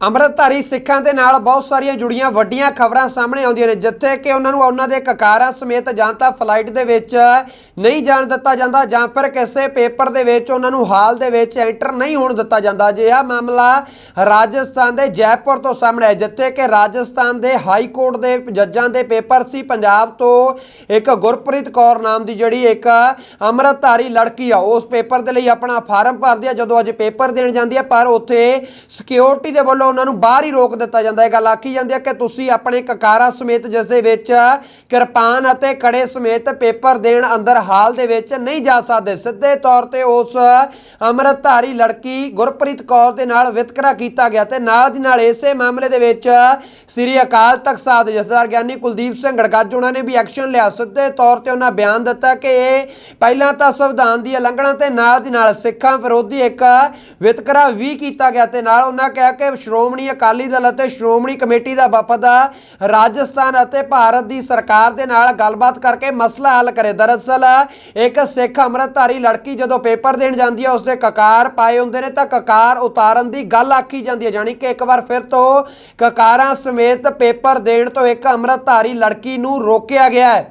ਅੰਮ੍ਰਿਤਧਾਰੀ ਸਿੱਖਾਂ ਦੇ ਨਾਲ ਬਹੁਤ ਸਾਰੀਆਂ ਜੁੜੀਆਂ ਵੱਡੀਆਂ ਖਬਰਾਂ ਸਾਹਮਣੇ ਆਉਂਦੀਆਂ ਨੇ, ਜਿੱਥੇ ਕਿ ਉਹਨਾਂ ਨੂੰ ਉਹਨਾਂ ਦੇ ਕਕਾਰਾਂ ਸਮੇਤ ਜਾਂ ਤਾਂ ਫਲਾਈਟ ਦੇ ਵਿੱਚ ਨਹੀਂ ਜਾਣ ਦਿੱਤਾ ਜਾਂਦਾ ਜਾਂ ਫਿਰ ਕਿਸੇ ਪੇਪਰ ਦੇ ਵਿੱਚ ਉਹਨਾਂ ਨੂੰ ਹਾਲ ਦੇ ਵਿੱਚ ਐਂਟਰ ਨਹੀਂ ਹੋਣ ਦਿੱਤਾ ਜਾਂਦਾ। ਜੇ ਆ ਮਾਮਲਾ ਰਾਜਸਥਾਨ ਦੇ ਜੈਪੁਰ ਤੋਂ ਸਾਹਮਣੇ ਹੈ ਜਿੱਥੇ ਕਿ ਰਾਜਸਥਾਨ ਦੇ ਹਾਈ ਕੋਰਟ ਦੇ ਜੱਜਾਂ ਦੇ ਪੇਪਰ ਸੀ ਪੰਜਾਬ ਤੋਂ ਇੱਕ ਗੁਰਪ੍ਰੀਤ ਕੌਰ ਨਾਮ ਦੀ ਜਿਹੜੀ ਇੱਕ ਅੰਮ੍ਰਿਤਧਾਰੀ ਲੜਕੀ ਆ, ਉਸ ਪੇਪਰ ਦੇ ਲਈ ਆਪਣਾ ਫਾਰਮ ਭਰਦੀ ਆ, ਜਦੋਂ ਅੱਜ ਪੇਪਰ ਦੇਣ ਜਾਂਦੀ ਆ, ਪਰ ਉੱਥੇ ਸਿਕਿਉਰਿਟੀ ਦੇ ਵੱਲੋਂ ਉਹਨਾਂ ਨੂੰ ਬਾਹਰ ਹੀ ਰੋਕ ਦਿੱਤਾ ਜਾਂਦਾ ਹੈ। ਗੱਲ ਆਖੀ ਜਾਂਦੀ ਹੈ ਕਿ ਤੁਸੀਂ ਆਪਣੇ ਕਕਾਰਾਂ ਸਮੇਤ ਜਿਸ ਦੇ ਵਿੱਚ ਕਿਰਪਾਨ ਅਤੇ ਕੜੇ ਸਮੇਤ ਪੇਪਰ ਦੇਣ ਅੰਦਰ ਹਾਲ ਦੇ ਵਿੱਚ ਨਹੀਂ ਜਾ ਸਕਦੇ, ਸਿੱਧੇ ਤੌਰ ਤੇ ਉਸ ਅੰਮ੍ਰਿਤਧਾਰੀ ਲੜਕੀ ਗੁਰਪ੍ਰੀਤ ਕੌਰ ਦੇ ਨਾਲ ਵਿਤਕਰਾ ਕੀਤਾ ਗਿਆ ਤੇ ਨਾਲ ਦੀ ਨਾਲ ਇਸੇ ਮਾਮਲੇ ਦੇ ਵਿੱਚ ਸ੍ਰੀ ਅਕਾਲ ਤਖਤ ਸਾਹਿਬ ਦੇ ਜਥੇਦਾਰ ਗਿਆਨੀ ਕੁਲਦੀਪ ਸਿੰਘ ਗੜਗੱਜ, ਉਹਨਾਂ ਨੇ ਵੀ ਐਕਸ਼ਨ ਲਿਆ। ਸਿੱਧੇ ਤੌਰ ਤੇ ਉਹਨਾਂ ਬਿਆਨ ਦਿੱਤਾ ਕਿ ਇਹ ਪਹਿਲਾਂ ਤਾਂ ਸੰਵਿਧਾਨ ਦੀ ਉਲੰਘਣਾ ਤੇ ਨਾਲ ਦੀ ਨਾਲ ਸਿੱਖਾਂ ਵਿਰੋਧੀ ਇੱਕ ਵਿਤਕਰਾ ਵੀ ਕੀਤਾ ਗਿਆ ਤੇ ਨਾਲ ਉਹਨਾਂ ਕਿਹਾ ਕਿ ਸ਼੍ਰੋਮਣੀ ਅਕਾਲੀ ਦਲ ਅਤੇ ਸ਼੍ਰੋਮਣੀ ਕਮੇਟੀ ਦਾ ਵਫਦ ਰਾਜਸਥਾਨ ਅਤੇ ਭਾਰਤ ਦੀ ਸਰਕਾਰ ਦੇ ਨਾਲ ਗੱਲਬਾਤ ਕਰਕੇ ਮਸਲਾ ਹੱਲ ਕਰੇ। ਦਰਅਸਲ, ਇੱਕ ਸਿੱਖ ਅੰਮ੍ਰਿਤਧਾਰੀ ਲੜਕੀ ਜਦੋਂ ਪੇਪਰ ਦੇਣ ਜਾਂਦੀ ਹੈ ਉਸਦੇ ਕਕਾਰ ਪਾਏ ਹੁੰਦੇ ਨੇ ਤਾਂ ਕਕਾਰ ਉਤਾਰਨ ਦੀ ਗੱਲ ਆਖੀ ਜਾਂਦੀ ਹੈ ਜਾਣੀ ਕਿ ਇੱਕ ਵਾਰ ਫਿਰ ਤੋਂ ਕਕਾਰਾਂ ਸਮੇਤ ਪੇਪਰ ਦੇਣ ਤੋਂ ਇੱਕ ਅੰਮ੍ਰਿਤਧਾਰੀ ਲੜਕੀ ਨੂੰ ਰੋਕਿਆ ਗਿਆ ਹੈ।